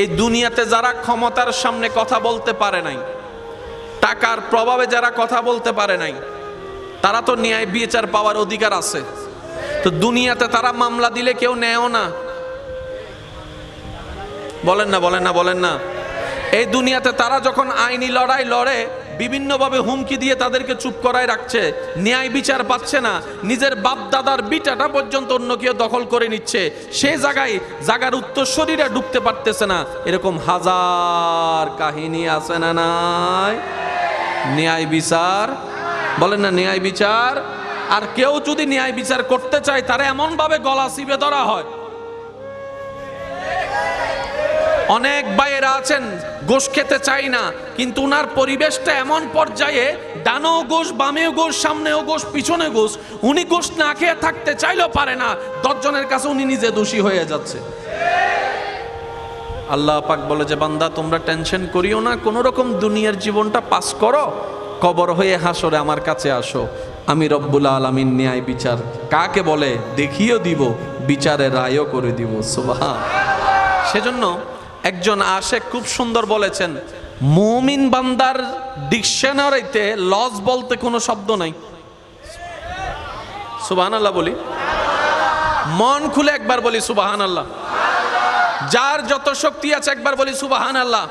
এই দুনিয়াতে যারা ক্ষমতার সামনে কথা বলতে পারে নাই, টাকার প্রভাবে যারা কথা বলতে পারে নাই, তারা তো ন্যায় বিচার পাওয়ার অধিকার আছে। তো দুনিয়াতে তারা মামলা দিলে কেউ নেয়ও না। বলেন না বলেন না বলেন না। এই দুনিয়াতে তারা যখন আইনি লড়াই লড়ে বিভিন্নভাবে হুমকি দিয়ে তাদেরকে চুপ করায় রাখছে। ন্যায় বিচার পাচ্ছে না। নিজের বাপ দাদার বিটাটা পর্যন্ত অন্য কেউ দখল করে নিচ্ছে। সে জায়গায় জাগার উত্তরসরীরা ঢুকতে পারতেছে না। এরকম হাজার কাহিনী আছে না নাই? ন্যায় বিচার? বলেন না ন্যায় বিচার? আর কেউ যদি ন্যায় বিচার করতে চায়, তারা এমনভাবে গলা চিপে ধরা হয়। অনেক ভাইয়েরা আছেন, গোশ খেতে চাই না, কিন্তু উনার পরিবেশটা এমন পর্যায়ে, ডানেও গোশ, বামেও গোশ, সামনেও গোশ, পিছনে গোশ, উনি গোশ না খেয়ে থাকতে চাইলেও পারে না, দশজনের কাছে উনি নিজে দোষী হয়ে যাচ্ছে। আল্লাহ পাক বলে যে, বান্দা, তোমরা টেনশন করিও না কোনো রকম দুনিয়ার জীবনটা পাস করো, কবর হয়ে হাসরে আমার কাছে আসো। আমি রব্বুল আলমিন ন্যায় বিচার কাকে বলে, দেখিও দিব, বিচারের রায়ও করে দিব, সুবহান। সেজন্য একজন আশেক খুব সুন্দর বলেছেন, মুমিন বান্দার ডিকশনারিতে লস বলতে কোনো শব্দ নাই। সুবাহান আল্লাহ বলি। মন খুলে একবার বলি সুবাহান আল্লাহ যার যত শক্তি আছে একবার বলি সুবাহান আল্লাহ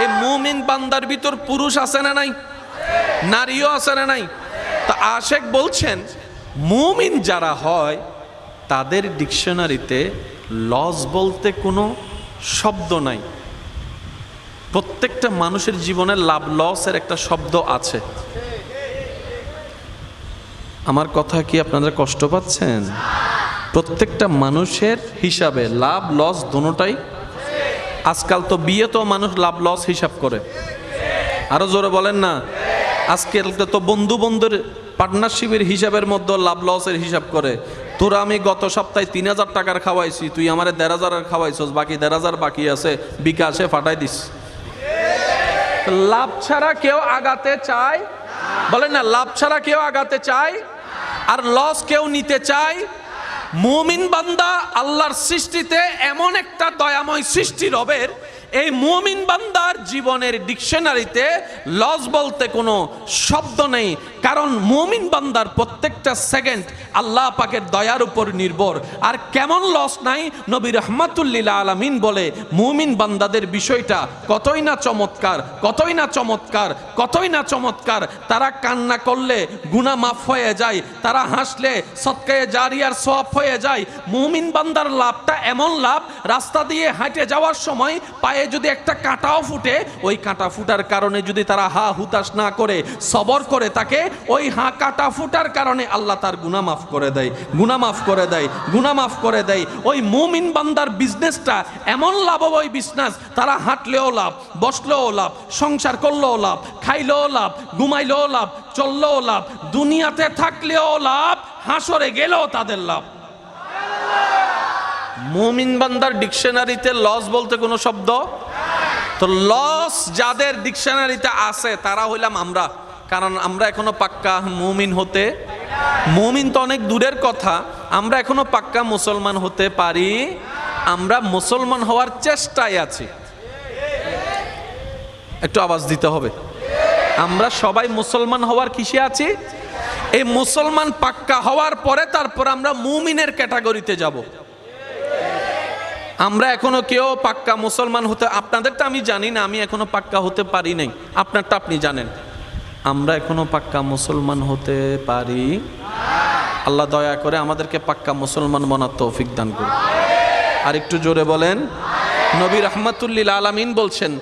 এই মুমিন বান্দার ভিতর পুরুষ আছে না নাই? নারীও আছে না নাই? তা আশেক বলছেন, মুমিন যারা হয়, তাদের ডিকশনারিতে লস বলতে কোনো শব্দ নাই। প্রত্যেকটা মানুষের জীবনে লাভ লসের একটা শব্দ আছে। আমার কথা কি আপনারা কষ্ট পাচ্ছেন? প্রত্যেকটা মানুষের হিসাবে লাভ লস দোনোটাই। আজকাল তো বিয়ে তো মানুষ লাভ লস হিসাব করে। আরও জোরে বলেন না। আজকাল তো বন্ধু বন্ধুর পার্টনারশিপের হিসাবের মধ্যে লাভ লসের হিসাব করে। তোরা আমি গত সপ্তাহে তিন হাজার টাকার খাওয়াইছি, তুই আমার দেড় হাজারের খাওয়াইছস, বাকি দেড় হাজার বাকি আছে, বিকাশে ফাটাই দিস। লাভ ছাড়া কেউ আগাতে চায়? বলেন না, লাভ ছাড়া কেউ আগাতে চায়? আর লস কেউ নিতে চায়? মুমিন বান্দা আল্লাহর সৃষ্টিতে এমন একটা দয়াময় সৃষ্টি রবের এই মুমিন বান্দার জীবনের ডিকশনারিতে লস বলতে কোনো শব্দ নেই, কারণ মুমিন বান্দার প্রত্যেকটা সেকেন্ড আল্লাহ পাকের দয়ার উপর নির্ভর। আর কেমন লস নাই? নবী রহমাতুল্লিল আলমিন বলে, মুমিন বান্দাদের বিষয়টা কতই না চমৎকার, কতই না চমৎকার, কতই না চমৎকার, তারা কান্না করলে গুণা মাফ হয়ে যায়, তারা হাসলে সৎকায়ে জারিয়ার সব হয়ে যায়। মুমিন বান্দার লাভটা এমন লাভ, রাস্তা দিয়ে হাঁটে যাওয়ার সময় পায়ে যদি একটা কাঁটাও ফুটে, ওই কাঁটা ফুটার কারণে যদি তারা হা হুতাশ না করে, সবর করে তাকে ওই হা কাঁটা ফুটার কারণে আল্লাহ তার গুণা মাফ করে দেয় গুণা মাফ করে দেয় গুণা মাফ করে দেয়। ওই মুমিন বান্দার বিজনেসটা এমন লাভ ওই বিজনেস তারা হাঁটলেও লাভ, বসলেও লাভ, সংসার করলেও লাভ, খাইলেও লাভ, ঘুমাইলেও লাভ, চললেও লাভ, দুনিয়াতে থাকলেও লাভ, হাসরে গেলেও তাদের লাভ। মুমিন বান্দার ডিকশনারিতে লস বলতে কোনো শব্দ? তো লস যাদের ডিকশনারিতে আছে, তারা হইলাম আমরা। কারণ আমরা এখনও পাক্কা মুমিন হতে মুমিন তো অনেক দূরের কথা, আমরা এখনও পাক্কা মুসলমান হতে পারি, আমরা মুসলমান হওয়ার চেষ্টায় আছি। একটু আওয়াজ দিতে হবে। আমরা সবাই মুসলমান হওয়ার কিসে আছি? এই মুসলমান পাক্কা হওয়ার পরে তারপর আমরা মুমিনের ক্যাটাগরিতে যাব। আমরা এখনও কেউ পাক্কা মুসলমান হতে আপনাদের তো আমি জানি না, আমি এখনও পাক্কা হতে পারি নাই। আপনারটা আপনি জানেন। আমরা এখনও পাক্কা মুসলমান হতে পারি। আল্লাহ দয়া করে আমাদেরকে পাক্কা মুসলমান বনার তৌফিক দান করুন। আর একটু জোরে বলেন। নবী রহমাতুল্লিল আলামিন বলছেন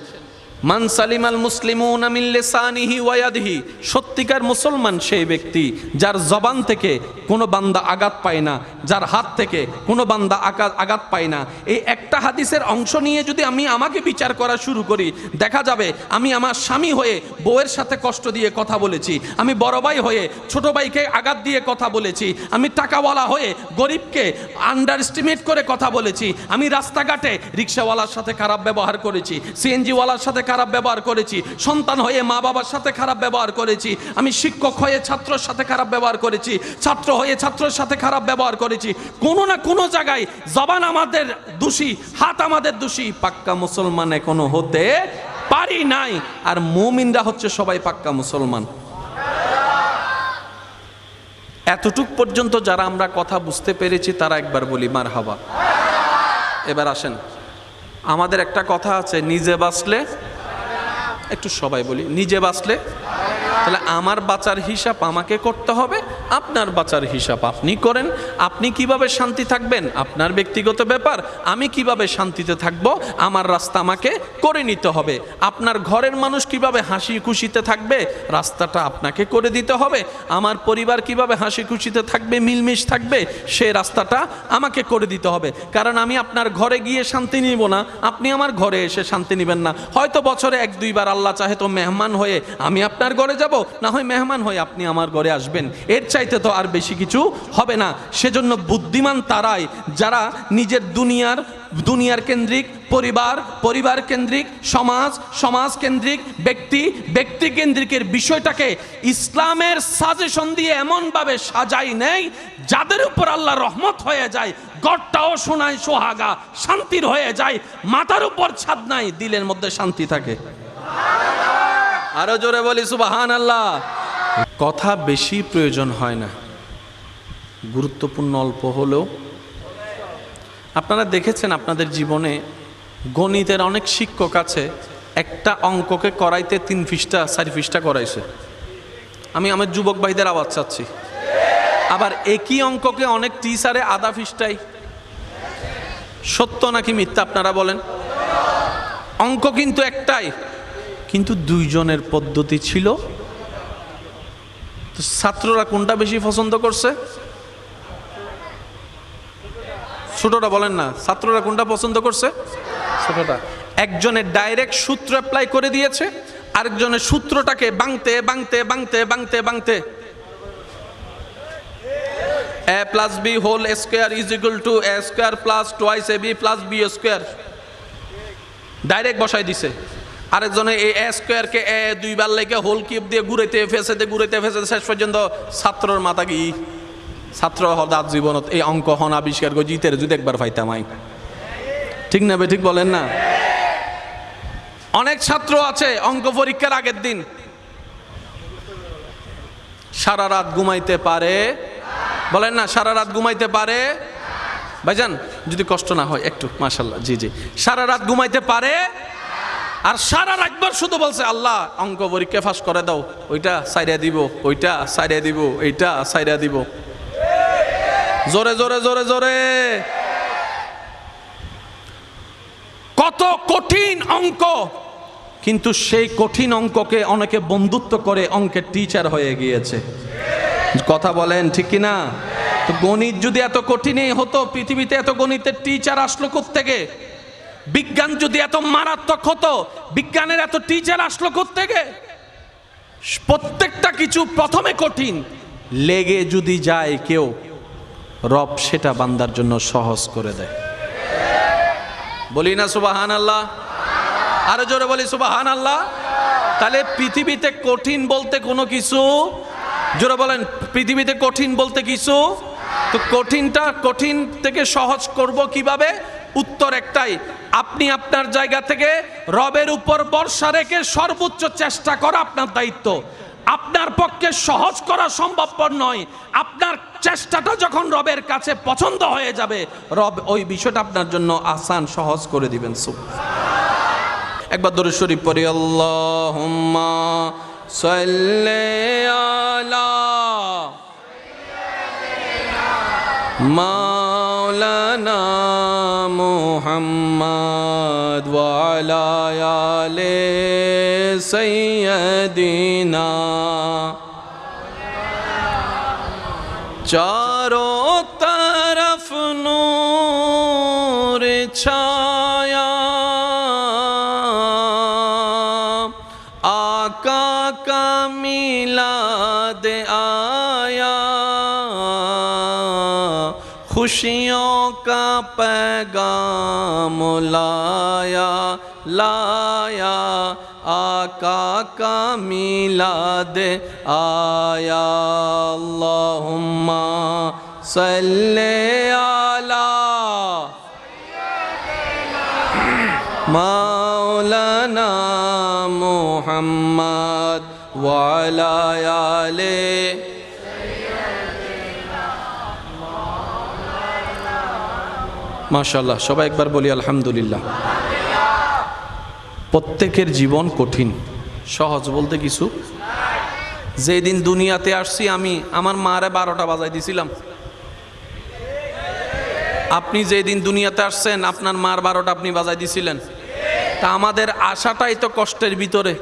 মান সালিম আল মুসলিমুন আমিল্লেসানিহি ওয়াদিহি সত্যিকার মুসলমান সেই ব্যক্তি যার জবান থেকে কোনো বান্দা আঘাত পায় না, যার হাত থেকে কোনো বান্দা আঘাত আঘাত পায় না। এই একটা হাদিসের অংশ নিয়ে যদি আমি আমাকে বিচার করা শুরু করি, দেখা যাবে আমি আমার স্বামী হয়ে বউয়ের সাথে কষ্ট দিয়ে কথা বলেছি, আমি বড় ভাই হয়ে ছোট ভাইকে আঘাত দিয়ে কথা বলেছি, আমি টাকাওয়ালা হয়ে গরিবকে আন্ডার এস্টিমেট করে কথা বলেছি, আমি রাস্তাঘাটে রিক্সাওয়ালার সাথে খারাপ ব্যবহার করেছি, সিএনজিওয়ালার সাথে খারাপ ব্যবহার করেছি, সন্তান হয়ে মা বাবার সাথে খারাপ ব্যবহার করেছি, আমি শিক্ষক হয়ে ছাত্রর সাথে খারাপ ব্যবহার করেছি, ছাত্র হয়ে ছাত্রের সাথে খারাপ ব্যবহার করেছি, কোনো না কোনো জায়গায় জবান আমাদের দোষী, হাত আমাদের দোষী, পাক্কা মুসলমান এখনও হতে পারি নাই, আর মুমিনরা হচ্ছে সবাই পাক্কা মুসলমান। এতটুক পর্যন্ত যারা আমরা কথা বুঝতে পেরেছি, তারা একবার বলি মার হাবা এবার আসেন, আমাদের একটা কথা আছে, নিজে বাঁচলে একটু সবাই বলি নিজে বাঁচলে তাহলে আমার বাঁচার হিসাব আমাকে করতে হবে আপনার বাঁচার হিসাব আপনি করেন। আপনি কীভাবে শান্তি থাকবেন? আপনার ব্যক্তিগত ব্যাপার। আমি কীভাবে শান্তিতে থাকব? আমার রাস্তা আমাকে করে নিতে হবে। আপনার ঘরের মানুষ কীভাবে হাসি খুশিতে থাকবে? রাস্তাটা আপনাকে করে দিতে হবে। আমার পরিবার কীভাবে হাসি খুশিতে থাকবে? মিলমিশ থাকবে? সে রাস্তাটা আমাকে করে দিতে হবে। কারণ আমি আপনার ঘরে গিয়ে শান্তি নিব না। আপনি আমার ঘরে এসে শান্তি নেবেন না। হয়তো বছরে এক, দুইবার আল্লাহ চাহে তো মেহমান হয়ে আমি আপনার ঘরে যাব। না হয় মেহমান হয়ে আপনি আমার ঘরে আসবেন। এর চাইতে তো আর বেশি কিছু হবে না। সেজন্য বুদ্ধিমান তারাই, যারা নিজের দুনিয়ার দুনিয়ার কেন্দ্রিক, পরিবার পরিবার কেন্দ্রিক, সমাজ সমাজ কেন্দ্রিক, ব্যক্তি ব্যক্তি কেন্দ্রিকের বিষয়টাকে ইসলামের সাজেশন দিয়ে এমনভাবে সাজাই নেই, যাদের উপর আল্লাহ রহমত হয়ে যায়, গড়টাও শোনায় সোহাগা, শান্তির হয়ে যায়, মাথার উপর ছাদ নাই, দিলের মধ্যে শান্তি থাকে। আরও জোরে বলি সুবাহান আল্লাহ কথা বেশি প্রয়োজন হয় না। গুরুত্বপূর্ণ অল্প হলেও। আপনারা দেখেছেন আপনাদের জীবনে গণিতের অনেক শিক্ষক আছে, একটা অঙ্ককে করাইতে তিন ফিসটা চারি ফিসটা করাইছে। আমি আমার যুবক ভাইদের আওয়াজ চাচ্ছি। আবার একই অঙ্ককে অনেক টিচারে আধা ফিসটাই সত্য নাকি মিথ্যা আপনারা বলেন? অঙ্ক কিন্তু একটাই, কিন্তু দুইজনের পদ্ধতি ছিল তো ছাত্ররা কোনটা বেশি পছন্দ করছে? ছোটটা বলেন না, ছাত্ররা কোনটা পছন্দ করছে? ছোটটা একজনের ডাইরেক্ট সূত্র অ্যাপ্লাই করে দিয়েছে, আরেকজনের সূত্রটাকে বাংতে বাংতে বাংতে বাংতে বাংতে। A plus B whole square is equal to A square plus twice A B plus B square direct বসাই দিছে। আরেকজনে এই এ স্কোয়ারকে এ দুইবার লেগে হোল কিপ দিয়ে ঘুরেতে ফেসেতে ঘুরেতে ফেসেতে শেষ পর্যন্ত ছাত্রর মাথা কি? ছাত্র হদাত জীবনত এই অঙ্ক হন আবিষ্কার করে জিতের যদি একবার পাইতাম আই। ঠিক না ঠিক বলেন না? অনেক ছাত্র আছে অঙ্ক পরীক্ষার আগের দিন। সারা রাত ঘুমাইতে পারে। বলেন না, সারা রাত ঘুমাইতে পারে? ভাইজান, যদি কষ্ট না হয় একটু মাশাল্লাহ জি জি। সারা রাত ঘুমাইতে পারে? আর সারা রাতবার শুধু বলছে, আল্লাহ, অঙ্ক পরীক্ষা ফাঁস করে দাও। ওইটা সাইরিয়া দিব, ওইটা সাইরিয়া দিব, এইটা সাইরিয়া দিব। জোরে জোরে জোরে জোরে। কত কঠিন অঙ্ক। কিন্তু সেই কঠিন অঙ্ককে অনেকে বন্ধুত্ব করে অঙ্কের টিচার হয়ে গিয়েছে। কথা বলেন, ঠিক কি না তো গণিত যদি এত কঠিনই হতো, পৃথিবীতে এত গণিতের টিচার আসলো থেকে বিজ্ঞান যদি এত মারাত্মক হতো, বিজ্ঞানের এত টিচার আসলো থেকে প্রত্যেকটা কিছু প্রথমে কঠিন। লেগে যদি যায় কেউ, রব সেটা বান্দার জন্য সহজ করে দেয়। বলি না সুবাহান আল্লাহ আরও জোরে বলি সুবাহান আল্লাহ তাহলে পৃথিবীতে কঠিন বলতে কোনো কিছু? জোরে বলেন, পৃথিবীতে কঠিন বলতে কিছু? তো কঠিনটা, কঠিন থেকে সহজ করব কীভাবে? উত্তর একটাই, আপনি আপনার জায়গা থেকে রবের উপর বর্ষা রেখে সর্বোচ্চ চেষ্টা করা আপনার দায়িত্ব। আপনার পক্ষে সহজ করা সম্ভবপর নয়। আপনার চেষ্টাটা যখন রবের কাছে পছন্দ হয়ে যাবে, রব ওই বিষয়টা আপনার জন্য আসান সহজ করে দিবেন সুখ একবার দরুদ শরীফ পড়ি, আল্লাহুম্মা সাল্লি আলা مولانا محمد وعلا آل سیدنا چاروں طرف نور چھا خوشیوں کا پیغام لایا لایا، آقا کا میلاد آیا۔ اللہم صلی علی مولانا محمد وعلی علیہ মাশাল্লাহ সবাই একবার বলি আলহামদুলিল্লাহ। প্রত্যেকের জীবন কঠিন, সহজ বলতে কিছু। যেদিন দুনিয়াতে আসছি, আমি আমার মারে বারোটা বাজাই দিছিলাম। আপনি যেদিন দুনিয়াতে আসছেন, আপনার মার বারোটা আপনি বাজাই দিছিলেন। তা আমাদের আশাটাই তো কষ্টের ভিতরে।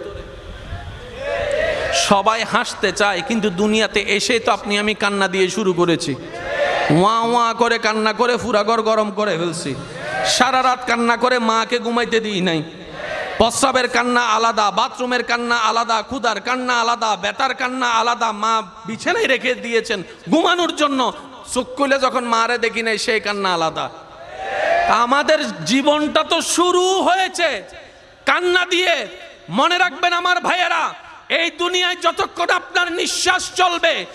সবাই হাসতে চায়, কিন্তু দুনিয়াতে এসেই তো আপনি, আমি কান্না দিয়ে শুরু করেছি। ওয়া ওয়া করে কান্না করে ফুরাঘর গরম করে ফেলছি। সারা রাত কান্না করে মাকে ঘুমাইতে দিই নাই। প্রস্রাবের কান্না আলাদা, বাথরুমের কান্না আলাদা ক্ষুদার কান্না আলাদা বেতার কান্না আলাদা, মা বিছানায় রেখে দিয়েছেন ঘুমানোর জন্য। চোখ খুলে যখন মারে দেখি নাই, সেই কান্না আলাদা। আমাদের জীবনটা তো শুরু হয়েছে। কান্না দিয়ে মনে রাখবেন আমার ভাইয়েরা, এই দুনিয়ায় যতক্ষণ আপনার নিঃশ্বাস চলবে